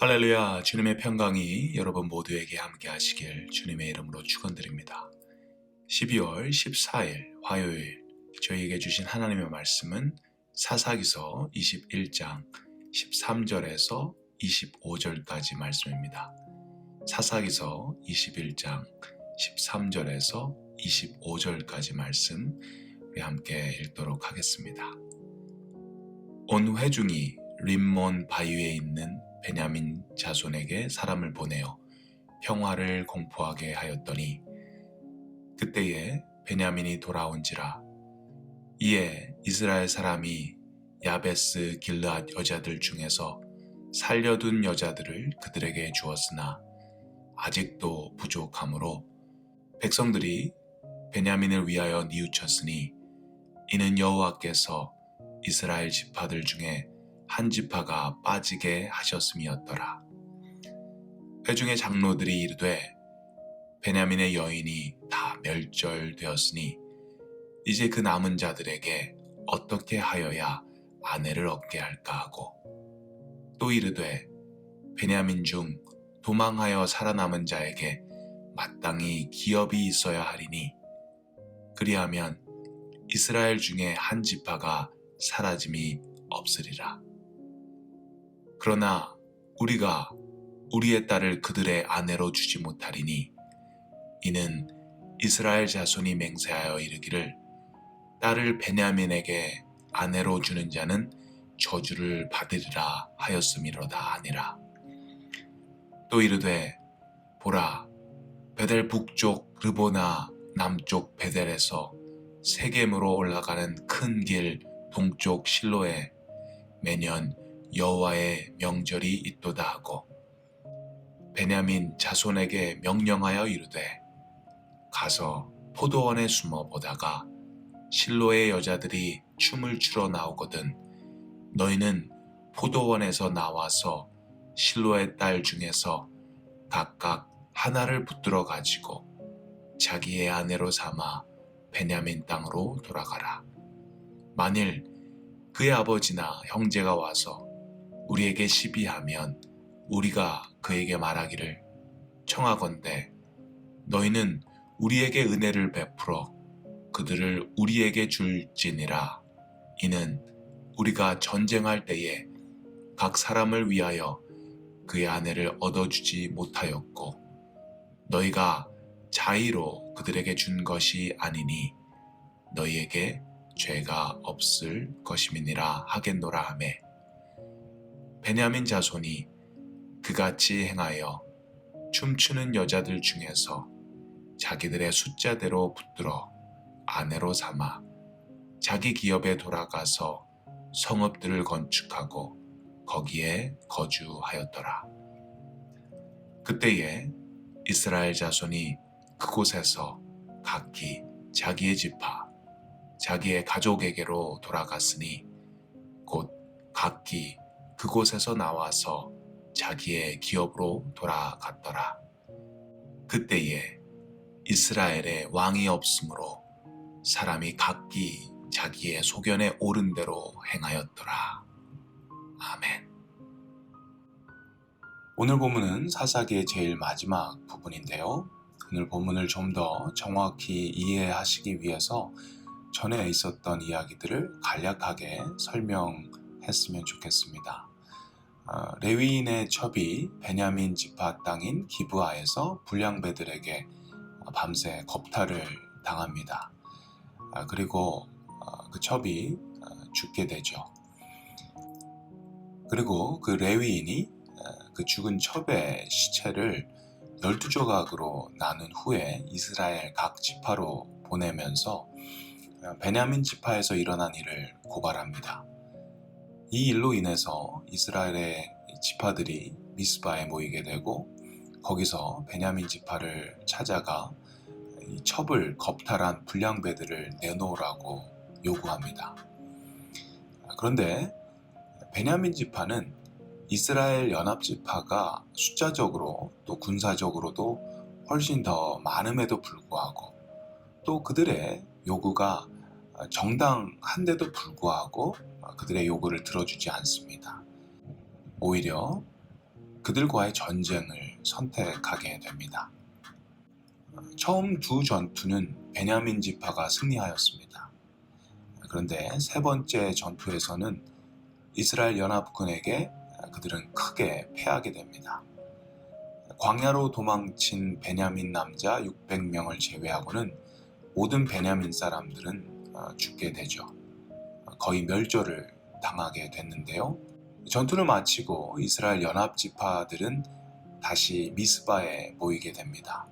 할렐루야 주님의 평강이 여러분 모두에게 함께 하시길 주님의 이름으로 축원드립니다. 12월 14일 화요일 저희에게 주신 하나님의 말씀은 사사기서 21장 13절에서 25절까지 말씀입니다. 사사기서 21장 13절에서 25절까지 말씀 우리 함께 읽도록 하겠습니다. 온 회중이 림몬 바위에 있는 베냐민 자손에게 사람을 보내어 평화를 공포하게 하였더니 그때에 베냐민이 돌아온지라 이에 이스라엘 사람이 야베스 길르앗 여자들 중에서 살려둔 여자들을 그들에게 주었으나 아직도 부족하므로 백성들이 베냐민을 위하여 뉘우쳤으니 이는 여호와께서 이스라엘 지파들 중에 한 지파가 빠지게 하셨음이었더라. 회중의 장로들이 이르되 베냐민의 여인이 다 멸절되었으니 이제 그 남은 자들에게 어떻게 하여야 아내를 얻게 할까 하고 또 이르되 베냐민 중 도망하여 살아남은 자에게 마땅히 기업이 있어야 하리니 그리하면 이스라엘 중에 한 지파가 사라짐이 없으리라. 그러나 우리가 우리의 딸을 그들의 아내로 주지 못하리니 이는 이스라엘 자손이 맹세하여 이르기를 딸을 베냐민에게 아내로 주는 자는 저주를 받으리라 하였음이로다 아니라. 또 이르되 보라 베델 북쪽 르보나 남쪽 베델에서 세겜으로 올라가는 큰 길 동쪽 실로에 매년 여호와의 명절이 있도다 하고 베냐민 자손에게 명령하여 이르되 가서 포도원에 숨어 보다가 실로의 여자들이 춤을 추러 나오거든 너희는 포도원에서 나와서 실로의 딸 중에서 각각 하나를 붙들어 가지고 자기의 아내로 삼아 베냐민 땅으로 돌아가라. 만일 그의 아버지나 형제가 와서 우리에게 시비하면 우리가 그에게 말하기를 청하건대 너희는 우리에게 은혜를 베풀어 그들을 우리에게 줄지니라. 이는 우리가 전쟁할 때에 각 사람을 위하여 그의 아내를 얻어주지 못하였고 너희가 자의로 그들에게 준 것이 아니니 너희에게 죄가 없을 것임이니라 하겠노라 하매 베냐민 자손이 그같이 행하여 춤추는 여자들 중에서 자기들의 숫자대로 붙들어 아내로 삼아 자기 기업에 돌아가서 성읍들을 건축하고 거기에 거주하였더라. 그때에 이스라엘 자손이 그곳에서 각기 자기의 지파, 자기의 가족에게로 돌아갔으니 곧 각기 그곳에서 나와서 자기의 기업으로 돌아갔더라. 그때에 이스라엘에 왕이 없으므로 사람이 각기 자기의 소견에 옳은 대로 행하였더라. 아멘. 오늘 본문은 사사기의 제일 마지막 부분인데요. 오늘 본문을 좀 더 정확히 이해하시기 위해서 전에 있었던 이야기들을 간략하게 설명했으면 좋겠습니다. 어, 레위인의 첩이 베냐민 지파 땅인 기브아에서 불량배들에게 밤새 겁탈을 당합니다. 아, 그리고 어, 그 첩이 어, 죽게 되죠. 그리고 그 레위인이 그 죽은 첩의 시체를 12조각으로 나눈 후에 이스라엘 각 지파로 보내면서 베냐민 지파에서 일어난 일을 고발합니다. 이 일로 인해서 이스라엘의 지파들이 미스바에 모이게 되고 거기서 베냐민 지파를 찾아가 이 첩을 겁탈한 불량배들을 내놓으라고 요구합니다. 그런데 베냐민 지파는 이스라엘 연합 지파가 숫자적으로 또 군사적으로도 훨씬 더 많음에도 불구하고 또 그들의 요구가 정당한데도 불구하고 그들의 요구를 들어주지 않습니다. 오히려 그들과의 전쟁을 선택하게 됩니다. 처음 두 전투는 베냐민 지파가 승리하였습니다. 그런데 세 번째 전투에서는 이스라엘 연합군에게 그들은 크게 패하게 됩니다. 광야로 도망친 베냐민 남자 600명을 제외하고는 모든 베냐민 사람들은 어, 죽게 되죠. 거의 멸절을 당하게 됐는데요. 전투를 마치고 이스라엘 연합 지파들은 다시 미스바에 모이게 됩니다.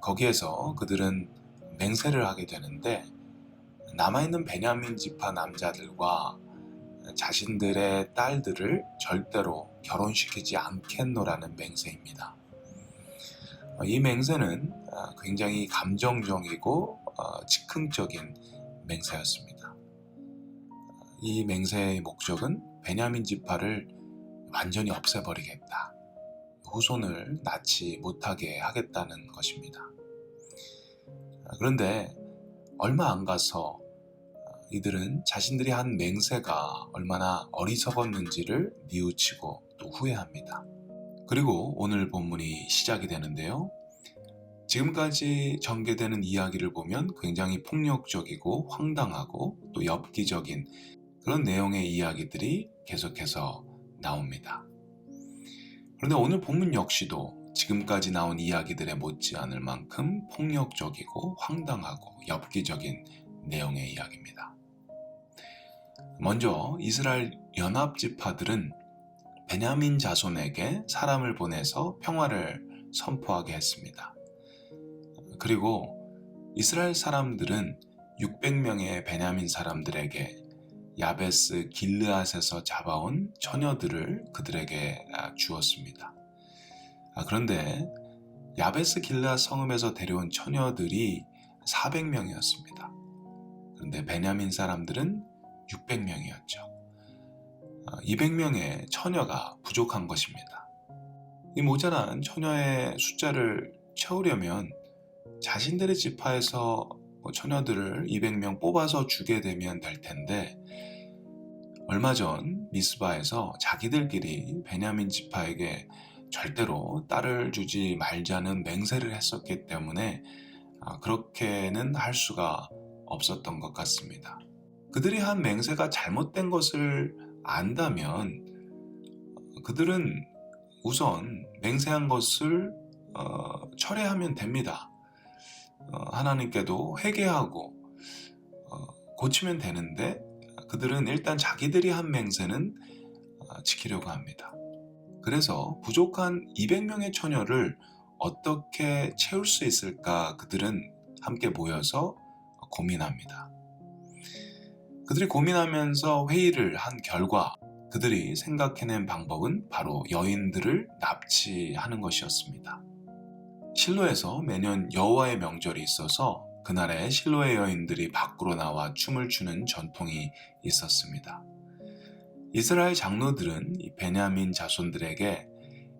거기에서 그들은 맹세를 하게 되는데 남아있는 베냐민 지파 남자들과 자신들의 딸들을 절대로 결혼시키지 않겠노라는 맹세입니다. 이 맹세는 굉장히 감정적이고 어, 즉흥적인 맹세였습니다. 이 맹세의 목적은 베냐민 지파를 완전히 없애버리겠다. 후손을 낳지 못하게 하겠다는 것입니다. 그런데 얼마 안 가서 이들은 자신들이 한 맹세가 얼마나 어리석었는지를 뉘우치고 또 후회합니다. 그리고 오늘 본문이 시작이 되는데요. 지금까지 전개되는 이야기를 보면 굉장히 폭력적이고 황당하고 또 엽기적인 그런 내용의 이야기들이 계속해서 나옵니다. 그런데 오늘 본문 역시도 지금까지 나온 이야기들에 못지않을 만큼 폭력적이고 황당하고 엽기적인 내용의 이야기입니다. 먼저 이스라엘 연합 지파들은 베냐민 자손에게 사람을 보내서 평화를 선포하게 했습니다. 그리고 이스라엘 사람들은 600명의 베냐민 사람들에게 야베스 길르앗에서 잡아온 처녀들을 그들에게 아, 주었습니다. 아, 그런데 야베스 길르앗 성읍에서 데려온 처녀들이 400명이었습니다. 그런데 베냐민 사람들은 600명이었죠. 200명의 아, 처녀가 부족한 것입니다. 이 모자란 처녀의 숫자를 채우려면 자신들의 지파에서 뭐 처녀들을 200명 뽑아서 주게 되면 될 텐데 얼마 전 미스바에서 자기들끼리 베냐민 지파에게 절대로 딸을 주지 말자는 맹세를 했었기 때문에 아, 그렇게는 할 수가 없었던 것 같습니다. 그들이 한 맹세가 잘못된 것을 안다면 그들은 우선 맹세한 것을 어, 철회하면 됩니다. 어, 하나님께도 회개하고 어, 고치면 되는데 그들은 일단 자기들이 한 맹세는 어, 지키려고 합니다. 그래서 부족한 200명의 처녀를 어떻게 채울 수 있을까 그들은 함께 모여서 고민합니다. 그들이 고민하면서 회의를 한 결과 그들이 생각해낸 방법은 바로 여인들을 납치하는 것이었습니다. 실로에서 매년 여호와의 명절이 있어서 그날에 실로의 여인들이 밖으로 나와 춤을 추는 전통이 있었습니다. 이스라엘 장로들은 이 베냐민 자손들에게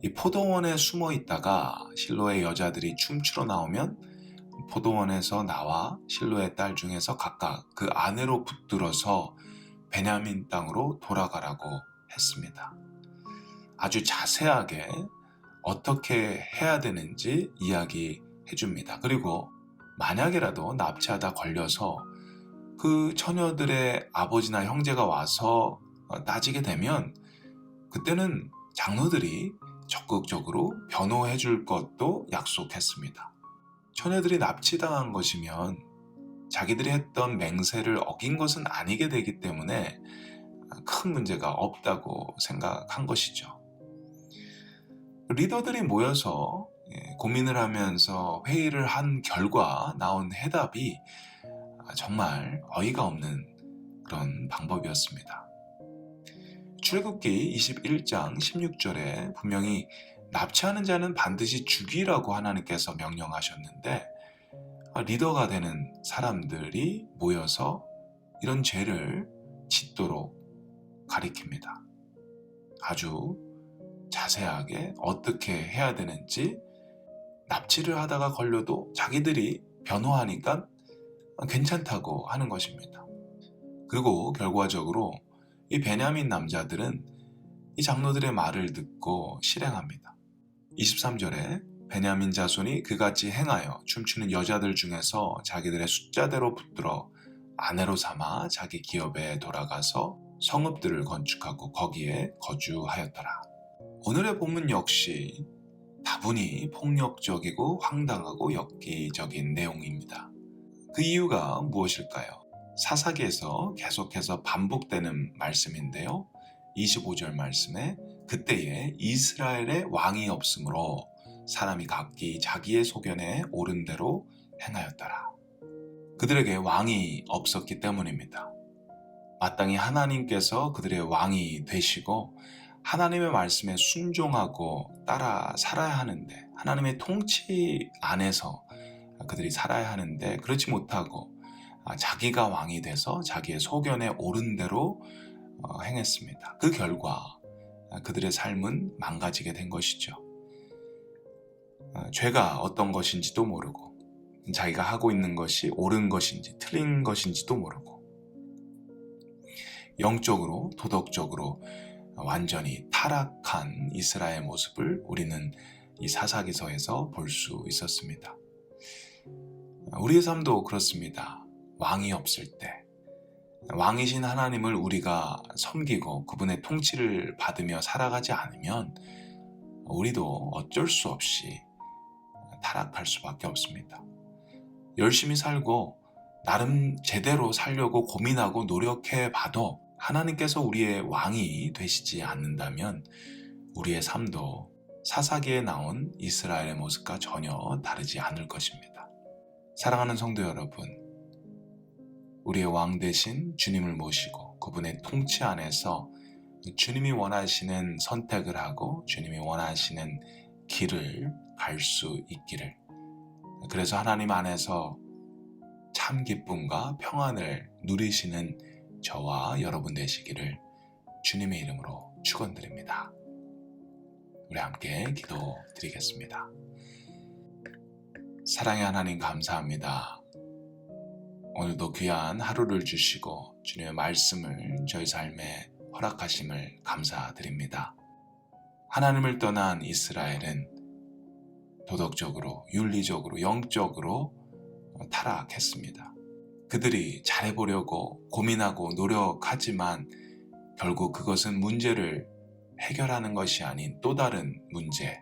이 포도원에 숨어 있다가 실로의 여자들이 춤추러 나오면 포도원에서 나와 실로의 딸 중에서 각각 그 아내로 붙들어서 베냐민 땅으로 돌아가라고 했습니다. 아주 자세하게 어떻게 해야 되는지 이야기해 줍니다. 그리고 만약에라도 납치하다 걸려서 그 처녀들의 아버지나 형제가 와서 어, 따지게 되면 그때는 장로들이 적극적으로 변호해 줄 것도 약속했습니다. 처녀들이 납치당한 것이면 자기들이 했던 맹세를 어긴 것은 아니게 되기 때문에 큰 문제가 없다고 생각한 것이죠. 리더들이 모여서 예, 고민을 하면서 회의를 한 결과 나온 해답이 정말 어이가 없는 그런 방법이었습니다. 출애굽기 21장 16절에 분명히 납치하는 자는 반드시 죽이라고 하나님께서 명령하셨는데 리더가 되는 사람들이 모여서 이런 죄를 짓도록 가리킵니다. 아주 자세하게 어떻게 해야 되는지 납치를 하다가 걸려도 자기들이 변호하니까 괜찮다고 하는 것입니다. 그리고 결과적으로 이 베냐민 남자들은 이 장로들의 말을 듣고 실행합니다. 23절에 베냐민 자손이 그같이 행하여 춤추는 여자들 중에서 자기들의 숫자대로 붙들어 아내로 삼아 자기 기업에 돌아가서 성읍들을 건축하고 거기에 거주하였더라. 오늘의 본문 역시 다분히 폭력적이고 황당하고 엽기적인 내용입니다. 그 이유가 무엇일까요? 사사기에서 계속해서 반복되는 말씀인데요. 25절 말씀에 그때에 이스라엘의 왕이 없으므로 사람이 각기 자기의 소견에 옳은 대로 행하였더라. 그들에게 왕이 없었기 때문입니다. 마땅히 하나님께서 그들의 왕이 되시고 하나님의 말씀에 순종하고 따라 살아야 하는데 하나님의 통치 안에서 그들이 살아야 하는데 그렇지 못하고 자기가 왕이 돼서 자기의 소견에 옳은 대로 어, 행했습니다. 그 결과 그들의 삶은 망가지게 된 것이죠. 어, 죄가 어떤 것인지도 모르고 자기가 하고 있는 것이 옳은 것인지 틀린 것인지도 모르고 영적으로 도덕적으로 완전히 타락한 이스라엘 모습을 우리는 이 사사기서에서 볼 수 있었습니다. 우리의 삶도 그렇습니다. 왕이 없을 때 왕이신 하나님을 우리가 섬기고 그분의 통치를 받으며 살아가지 않으면 우리도 어쩔 수 없이 타락할 수밖에 없습니다. 열심히 살고 나름 제대로 살려고 고민하고 노력해 봐도 하나님께서 우리의 왕이 되시지 않는다면 우리의 삶도 사사기에 나온 이스라엘의 모습과 전혀 다르지 않을 것입니다. 사랑하는 성도 여러분, 우리의 왕 대신 주님을 모시고 그분의 통치 안에서 주님이 원하시는 선택을 하고 주님이 원하시는 길을 갈 수 있기를. 그래서 하나님 안에서 참 기쁨과 평안을 누리시는 저와 여러분 되시기를 주님의 이름으로 축원드립니다. 우리 함께 기도 드리겠습니다. 사랑의 하나님 감사합니다. 오늘도 귀한 하루를 주시고 주님의 말씀을 저희 삶에 허락하심을 감사드립니다. 하나님을 떠난 이스라엘은 도덕적으로, 윤리적으로, 영적으로 타락했습니다. 그들이 잘해보려고 고민하고 노력하지만 결국 그것은 문제를 해결하는 것이 아닌 또 다른 문제,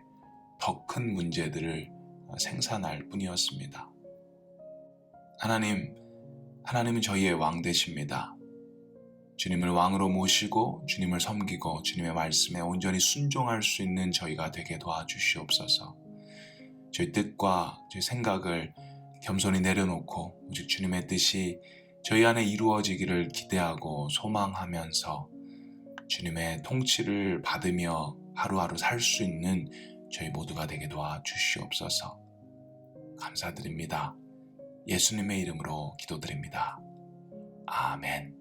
더 큰 문제들을 생산할 뿐이었습니다. 하나님, 하나님은 저희의 왕 되십니다. 주님을 왕으로 모시고 주님을 섬기고 주님의 말씀에 온전히 순종할 수 있는 저희가 되게 도와주시옵소서. 저희 뜻과 저희 생각을 겸손히 내려놓고 오직 주님의 뜻이 저희 안에 이루어지기를 기대하고 소망하면서 주님의 통치를 받으며 하루하루 살 수 있는 저희 모두가 되게 도와 주시옵소서. 감사드립니다. 예수님의 이름으로 기도드립니다. 아멘.